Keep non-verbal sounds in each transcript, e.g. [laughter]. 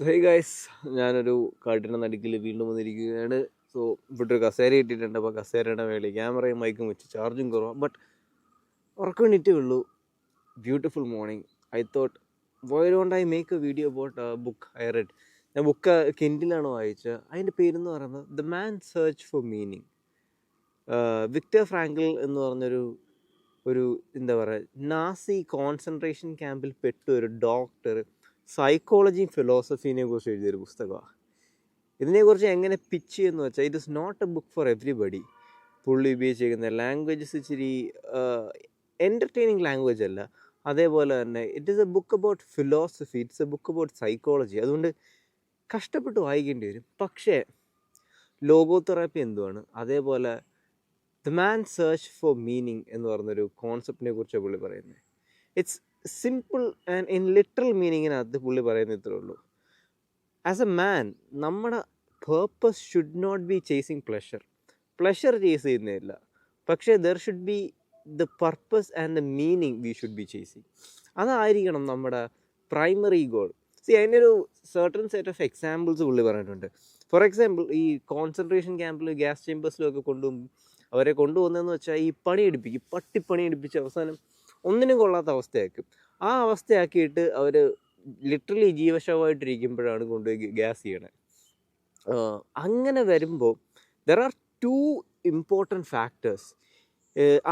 So hey guys ഞാനൊരു കാട്ടിന്റെ നടുക്കിൽ വീണ്ടും വന്നിരിക്കുകയാണ്. സോ ഇവിടെ ഒരു കസേര ഇട്ടിട്ടുണ്ട്. അപ്പോൾ കസേരയുടെ മേളിൽ ക്യാമറയും മൈക്കും വെച്ച് ചാർജും കുറവാണ് ബട്ട് ഉറക്കം എണീറ്റേ ഉള്ളൂ. Beautiful morning I thought why don't I make a video about book I read ഞാൻ ബുക്ക് കിൻഡിലാണ് വായിച്ചത് അതിന്റെ പേരെന്ന് പറയുന്നത് the man search for meaning Victor Frankl എന്ന് പറഞ്ഞൊരു ഒരു എന്താ പറയുക നാസി കോൺസെൻട്രേഷൻ ക്യാമ്പിൽ പെട്ട ഒരു ഡോക്ടർ സൈക്കോളജിയും ഫിലോസഫീനെ കുറിച്ച് എഴുതിയൊരു പുസ്തകമാണ് ഇതിനെക്കുറിച്ച് എങ്ങനെ പിച്ച് എന്ന് വെച്ചാൽ it is not a book for everybody പുള്ളി ഉപയോഗിച്ചിരിക്കുന്ന ലാംഗ്വേജസ് ഇച്ചിരി എന്റർടൈനിങ് ലാംഗ്വേജ് അല്ല. അതേപോലെ തന്നെ it is a book about philosophy it's a book about psychology അതുകൊണ്ട് കഷ്ടപ്പെട്ട് വായിക്കേണ്ടി വരും. പക്ഷേ ലോഗോതെറാപ്പി എന്തുവാണ്? അതേപോലെ the man search for meaning എന്ന് പറഞ്ഞൊരു കോൺസെപ്റ്റിനെ കുറിച്ച് പുള്ളി പറയുന്നത് it's simple and in literal മീനിങ്ങിനകത്ത് പുള്ളി പറയുന്നത് ഇത്രേ ഉള്ളൂ. ആസ് എ മാൻ നമ്മുടെ purpose should not be chasing pleasure pleasure chase ചെയ്യുന്നില്ല പക്ഷേ there should be the purpose and the meaning we should be chasing അതായിരിക്കണം നമ്മുടെ പ്രൈമറി ഗോൾ സി അതിന്റെ ഒരു സെർട്ടൺ സെറ്റ് ഓഫ് എക്സാമ്പിൾസ് പുള്ളി പറയുന്നുണ്ട് ഫോർ എക്സാമ്പിൾ ഈ കോൺസെൻട്രേഷൻ ക്യാമ്പിൽ ഗ്യാസ് ചേമ്പേഴ്സിലും ഒക്കെ കൊണ്ടുപോകും അവരെ കൊണ്ടുപോകുന്നതെന്ന് വെച്ചാൽ ഈ പണി എടുപ്പിക്കും പട്ടിപ്പണി എടുപ്പിച്ച് അവസാനം ഒന്നിനും കൊള്ളാത്ത അവസ്ഥയാക്കും. ആ അവസ്ഥയാക്കിയിട്ട് അവർ ലിറ്ററലി ജീവശവമായിട്ടിരിക്കുമ്പോഴാണ് കൊണ്ടുപോയി ഗ്യാസ് ചെയ്യണത് അങ്ങനെ വരുമ്പോൾ there are two important factors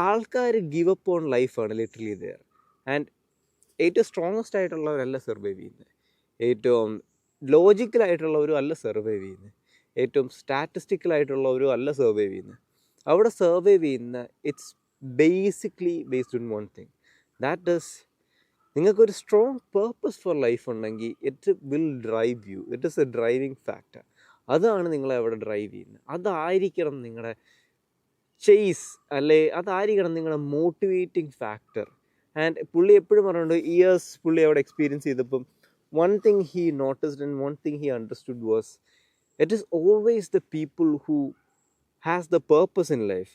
ആൾക്കാർ ഗിവ് അപ്പ് ഓൺ ലൈഫാണ് ലിറ്ററലി ദർ ആൻഡ് ഏറ്റവും സ്ട്രോങ്ങസ്റ്റ് ആയിട്ടുള്ളവരല്ല സർവൈവ് ചെയ്യുന്നത് ഏറ്റവും ലോജിക്കലായിട്ടുള്ളവരും അല്ല സർവൈവ് ചെയ്യുന്നത് ഏറ്റവും സ്റ്റാറ്റിസ്റ്റിക്കലായിട്ടുള്ളവരും അല്ല സർവൈവ് ചെയ്യുന്നത് അവിടെ സർവൈവ് ചെയ്യുന്ന it's basically based on one thing that is നിങ്ങൾക്കൊരു സ്ട്രോങ് പേർപ്പസ് ഫോർ ലൈഫ് ഉണ്ടെങ്കിൽ it will drive you it is a driving factor അതാണ് നിങ്ങളെ അവിടെ ഡ്രൈവ് ചെയ്യുന്നത്. അതായിരിക്കണം നിങ്ങളുടെ ചെയ്സ് അല്ലെ അതായിരിക്കണം നിങ്ങളുടെ മോട്ടിവേറ്റിംഗ് ഫാക്ടർ ആൻഡ് പുള്ളി എപ്പോഴും പറഞ്ഞുണ്ട് ഇയേഴ്സ് പുള്ളി അവിടെ എക്സ്പീരിയൻസ് ചെയ്തപ്പം one thing he noticed and one thing he understood was it is always the people who has the purpose in life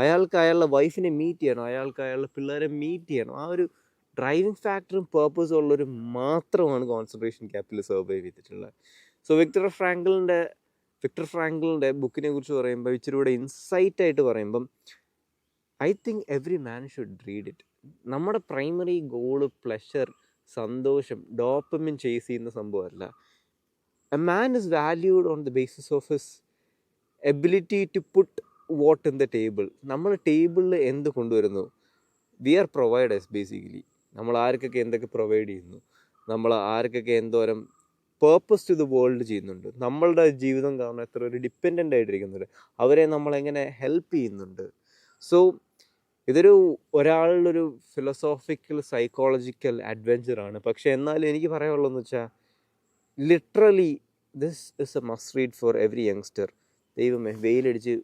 അയാൾക്ക് അയാളുടെ വൈഫിനെ മീറ്റ് ചെയ്യണം അയാൾക്ക് അയാളുടെ പിള്ളേരെ മീറ്റ് ചെയ്യണം. ആ ഒരു ഡ്രൈവിംഗ് ഫാക്ടറും പേർപ്പസും ഉള്ളൊരു മാത്രമാണ് കോൺസെൻട്രേഷൻ ക്യാമ്പിൽ സർവൈവ് ചെയ്തിട്ടുള്ളത്. സോ വിക്ടർ ഫ്രാങ്കിളിന്റെ വിക്ടർ ഫ്രാങ്കിളിന്റെ ബുക്കിനെ കുറിച്ച് പറയുമ്പോൾ ഇച്ചിരി കൂടെ ഇൻസൈറ്റ് ആയിട്ട് പറയുമ്പം I think every man should read it നമ്മുടെ പ്രൈമറി ഗോൾ പ്ലഷർ സന്തോഷം ഡോപ്പമിൻ ചേസ് ചെയ്യുന്ന സംഭവമല്ല. A man is valued on the basis of his ability to put what in the table. നമ്മൾ ടേബിളിൽ എന്ത് കൊണ്ടുവരുന്നു? We are providers basically. നമ്മൾ ആർക്കൊക്കെ എന്തൊക്കെ പ്രൊവൈഡ് ചെയ്യുന്നു? നമ്മൾ ആർക്കൊക്കെ എന്തോരം പേർപ്പസ് ടു ദ വേൾഡ് ചെയ്യുന്നുണ്ട്? നമ്മളുടെ ജീവിതം കാരണം എത്ര ഒരു ഡിപ്പെൻഡന്റ് ആയിട്ടിരിക്കുന്നുണ്ട്? അവരെ നമ്മളെങ്ങനെ ഹെൽപ്പ് ചെയ്യുന്നുണ്ട്? സോ ഇതൊരു ഒരാളുടെ ഒരു ഫിലോസോഫിക്കൽ സൈക്കോളജിക്കൽ അഡ്വഞ്ചറാണ് പക്ഷേ എന്നാലും എനിക്ക് പറയാനുള്ളതെന്ന് വെച്ചാൽ literally this is a must read for every youngster ദൈവമേ വെയിലടിച്ച്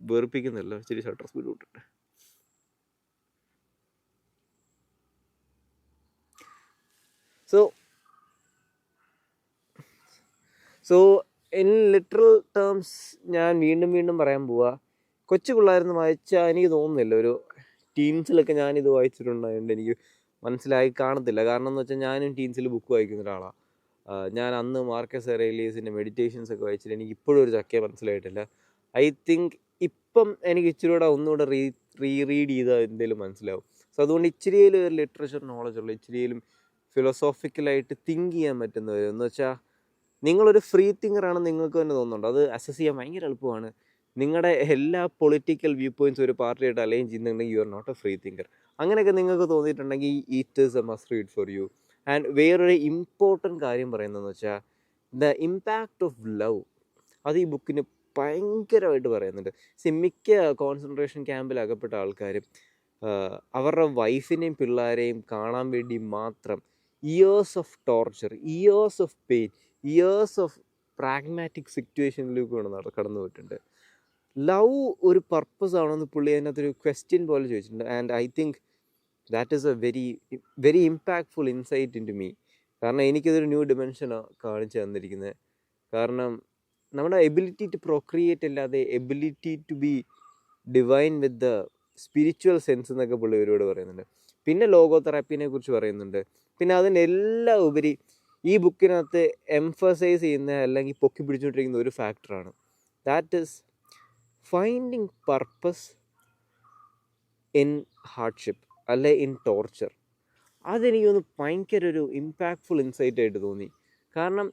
വെറുപ്പിക്കുന്നില്ല ഇച്ചിരി ഷട്ടർ സ്പീഡ് കൂട്ടിട്ട്. So so in literal terms ഞാൻ വീണ്ടും വീണ്ടും പറയാൻ പോവാ. കൊച്ചു പിള്ളേരെന്ന് വായിച്ചാൽ എനിക്ക് തോന്നുന്നില്ല. ഒരു ടീൻസിലൊക്കെ ഞാനിത് വായിച്ചിട്ടുണ്ടായതുകൊണ്ട് എനിക്ക് മനസ്സിലായി കാണത്തില്ല. കാരണം എന്ന് വെച്ചാൽ ഞാനും ടീൻസിൽ ബുക്ക് വായിക്കുന്ന ഒരാളാണ് ഞാൻ അന്ന് മാർക്കസ് എറേലിയസിന്റെ മെഡിറ്റേഷൻസ് ഒക്കെ വായിച്ചിട്ട് എനിക്ക് ഇപ്പോഴും ഒരു ചക്കയെ മനസ്സിലായിട്ടില്ല. ഐ തിങ്ക് ഇപ്പം എനിക്ക് ഇച്ചിരി കൂടെ ഒന്നുകൂടെ റീ റീ റീഡ് ചെയ്താൽ എന്തെങ്കിലും മനസ്സിലാവും. സോ അതുകൊണ്ട് ഇച്ചിരിയിലും ഒരു ലിറ്ററേച്ചർ നോളജ് ഉള്ള ഇച്ചിരിയിലും ഫിലോസോഫിക്കലായിട്ട് തിങ്ക് ചെയ്യാൻ പറ്റുന്നവർ എന്ന് വെച്ചാൽ നിങ്ങളൊരു ഫ്രീ തിങ്കറാണെന്ന് നിങ്ങൾക്ക് തന്നെ തോന്നുന്നുണ്ട്? അത് അസസ് ചെയ്യാൻ ഭയങ്കര എളുപ്പമാണ്. നിങ്ങളുടെ എല്ലാ പൊളിറ്റിക്കൽ വ്യൂ പോയിന്റ്സ് ഒരു പാർട്ടിയായിട്ട് അലൈൻ ചെയ്യുന്നുണ്ടെങ്കിൽ you are not a free thinker അങ്ങനെയൊക്കെ നിങ്ങൾക്ക് തോന്നിയിട്ടുണ്ടെങ്കിൽ it is a must read for you and വേറൊരു ഇമ്പോർട്ടന്റ് കാര്യം പറയുന്നതെന്ന് വെച്ചാൽ ദ ഇമ്പാക്റ്റ് ഓഫ് ലവ് അത് ഈ ബുക്കിന് ഭയങ്കരമായിട്ട് പറയുന്നുണ്ട്. സി കോൺസെൻട്രേഷൻ ക്യാമ്പിൽ അകപ്പെട്ട ആൾക്കാർ അവരുടെ വൈഫിനെയും പിള്ളേരെയും കാണാൻ വേണ്ടി മാത്രം years of torture years of pain years of pragmatic സിറ്റുവേഷനിലേക്ക് നട കടന്നു പോയിട്ടുണ്ട് ലവ് ഒരു പർപ്പസ് ആണെന്ന് പുള്ളി അതിനകത്തൊരു ക്വസ്റ്റ്യൻ പോലെ ചോദിച്ചിട്ടുണ്ട്. And I think that is a very very impactful insight in to me കാരണം എനിക്കതൊരു ന്യൂ ഡിമെൻഷനാണ് കാണിച്ചു തന്നിരിക്കുന്നത് കാരണം നമ്മുടെ എബിലിറ്റി ടു പ്രൊക്രിയേറ്റ് അല്ലാതെ ability to be divine with the spiritual sense എന്നൊക്കെ പുള്ളിവരോട് പറയുന്നുണ്ട്. പിന്നെ ലോഗോ തെറാപ്പിനെ കുറിച്ച് പറയുന്നുണ്ട്. പിന്നെ അതിന്റെ എല്ലാ ഉപരി ഈ ബുക്കിനകത്ത് എംഫസൈസ് ചെയ്യുന്ന അല്ലെങ്കിൽ പൊക്കി പിടിച്ചുകൊണ്ടിരിക്കുന്ന ഒരു ഫാക്ടറാണ് that is finding purpose in hardship അല്ലെ ഇൻ ടോർച്ചർ അതെനിക്കൊന്ന് ഭയങ്കര ഒരു ഇമ്പാക്ട്ഫുൾ ഇൻസൈറ്റ് ആയിട്ട് തോന്നി. കാരണം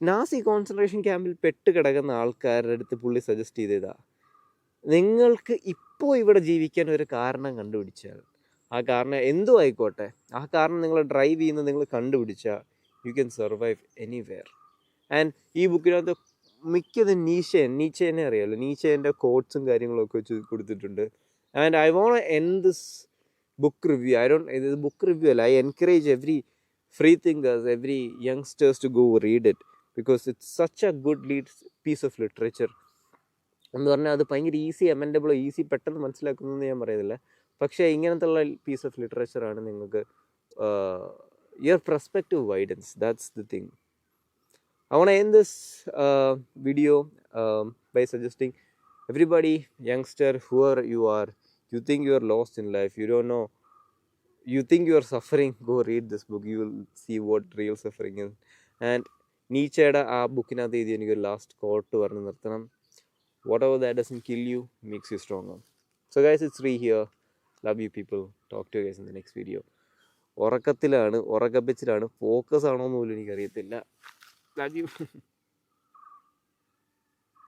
നാസി കോൺസെൻട്രേഷൻ ക്യാമ്പിൽ പെട്ട് കിടക്കുന്ന ആൾക്കാരുടെ അടുത്ത് പുള്ളി സജസ്റ്റ് ചെയ്തതാ. നിങ്ങൾക്ക് ഇപ്പോൾ ഇവിടെ ജീവിക്കാൻ ഒരു കാരണം കണ്ടുപിടിച്ചാൽ ആ കാരണം എന്തു ആയിക്കോട്ടെ. ആ കാരണം നിങ്ങൾ ഡ്രൈവ് ചെയ്യുന്നത് നിങ്ങൾ കണ്ടുപിടിച്ചാൽ you can survive anywhere and ഈ ബുക്കിനകത്ത് മിക്കത് നീശയൻ നീച്ചേനെ അറിയാമല്ലോ നീച്ചേന്റെ കോട്ട്സും കാര്യങ്ങളൊക്കെ വെച്ച് കൊടുത്തിട്ടുണ്ട്. And I won't end this book review I don't ഇത് ബുക്ക് റിവ്യൂ അല്ല. I encourage every free thinkers every youngsters to go read it because it's such a good lead piece of literature എന്ന് പറഞ്ഞാൽ അത് ഭയങ്കര easy അമെൻഡബിളോ easy പെട്ടെന്ന് മനസ്സിലാക്കുന്നതെന്ന് ഞാൻ പറയുന്നില്ല പക്ഷേ ഇങ്ങനത്തെ ഉള്ള പീസ് ഓഫ് ലിറ്ററേച്ചറാണ് നിങ്ങൾക്ക് your perspective widens that's the thing I want to end this uh, video um, by suggesting everybody, youngster, whoever you are, you think you are lost in life, you don't know, you think you are suffering, go read this book. You will see what real suffering is. And നീച്ചയുടെ ആ ബുക്കിനകത്ത് എഴുതി എനിക്ക് last quote പറഞ്ഞ് നിർത്തണം. Whatever that doesn't kill you makes you strong so guys it's Ree here love you people talk to guys in the next video ഉറക്കത്തിലാണ് ഉറക്കപ്പിച്ചിലാണ്. Focus ആണോ എന്ന് പോലും എനിക്കറിയത്തില്ല. Love you. [laughs]